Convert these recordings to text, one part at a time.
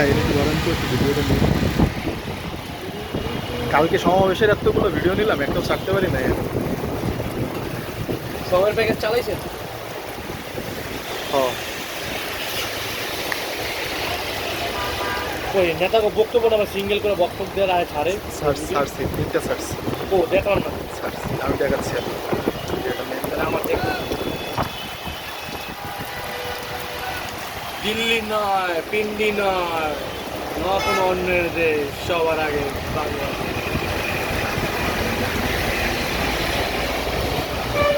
ভাই এটা ধরেন তো? একটু ভিডিওটা নিয়ে। কালকে সমাবেশের এতগুলো ভিডিও নিলাম একটাও ছাড়তে পারি না সবার প্যাকেজ চালাইছেন? হ্যাঁ। ওই নেতাকে বক্তব্য না সিঙ্গেল করে বক্তব্য দেওয়ার আগে ছাড়ে তিনটা ও দেখার না। আমি দেখাচ্ছি আর ভিডিওটা নিয়ে তাহলে আমার দেখ দিল্লি নয় পিন্ডি নয় নতুন অন্যের দেশ সবার আগে বাংলাদেশ।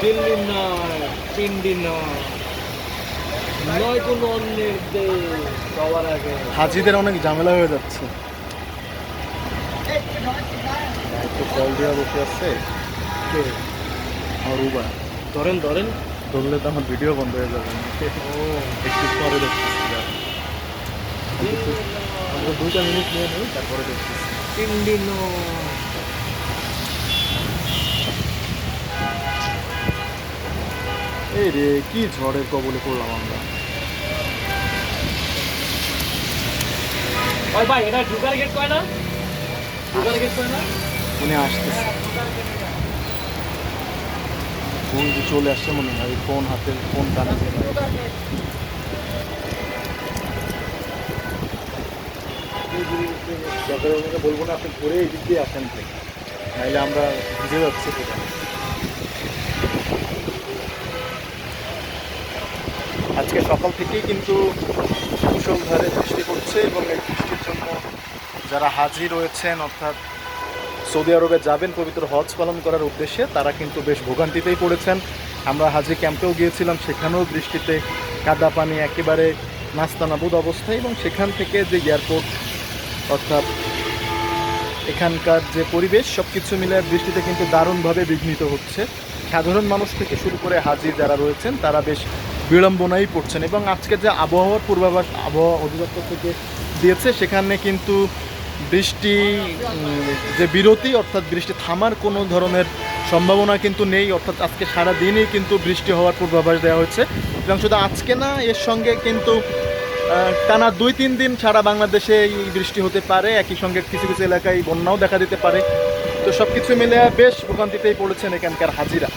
দিল্লি নয় পিন্ডি নয় নয় কোনো অন্যের দেশ সবার আগে। হাজিদের অনেক ঝামেলা হয়ে যাচ্ছে। একটু কল দেওয়া বসে আছে কে? উবার ধরেন ধরেন। ধরলে তো আমার ভিডিও বন্ধ হয়ে যাবে। একটু পরে দেখতেছি দুইটা মিনিট নিয়ে নিই তারপরে দেখতেছি। নয় এই রে কি ঝড়ের কবলে পড়লাম আমরা। ওই ভাই এটা ঢুকার গেট কয় না? ঢুকার গেট কয় না? উনি আসতেছে। যে চলে আসছে মনে হয় ফোন হাতে ফোন কানে বলব না, আপনি ঘুরে এই দিক দিয়ে আসেন নাহলে আমরা ভিজে যাচ্ছি আজকে সকাল থেকেই কিন্তু মুসলধারে বৃষ্টি পড়ছে এবং এই বৃষ্টির জন্য যারা হাজির রয়েছেন, অর্থাৎ সৌদি আরবে যাবেন পবিত্র হজ পালন করার উদ্দেশ্যে, তারা কিন্তু বেশ ভোগান্তিতেই পড়েছেন। আমরা হাজি ক্যাম্পেও গিয়েছিলাম, সেখানেও বৃষ্টিতে কাদা পানি, একেবারে নাস্তানাবুদ অবস্থায় এবং সেখান থেকে যে এয়ারপোর্ট, অর্থাৎ এখানকার যে পরিবেশ সব কিছু মিলে বৃষ্টিতে কিন্তু দারুণভাবে বিঘ্নিত হচ্ছে। সাধারণ মানুষ থেকে শুরু করে হাজি যারা রয়েছেন, তারা বেশ বিড়ম্বনায় পড়ছেন এবং আজকে যে আবহাওয়ার পূর্বাভাস, আবহাওয়া অধিদপ্তর থেকে দিয়েছে, সেখানে কিন্তু বৃষ্টি যে বিরতি, অর্থাৎ বৃষ্টি থামার কোনো ধরনের সম্ভাবনা কিন্তু নেই, অর্থাৎ আজকে সারা দিনই কিন্তু বৃষ্টি হওয়ার পূর্বাভাস দেওয়া হয়েছে। এবং শুধু আজকে না, এর সঙ্গে কিন্তু টানা দুই তিন দিন সারা বাংলাদেশে এই বৃষ্টি হতে পারে, একই সঙ্গে কিছু কিছু এলাকায় বন্যাও দেখা দিতে পারে। তো সব কিছু মিলে বেশ ভোগান্তিতেই পড়েছেন এখানকার হাজিরা।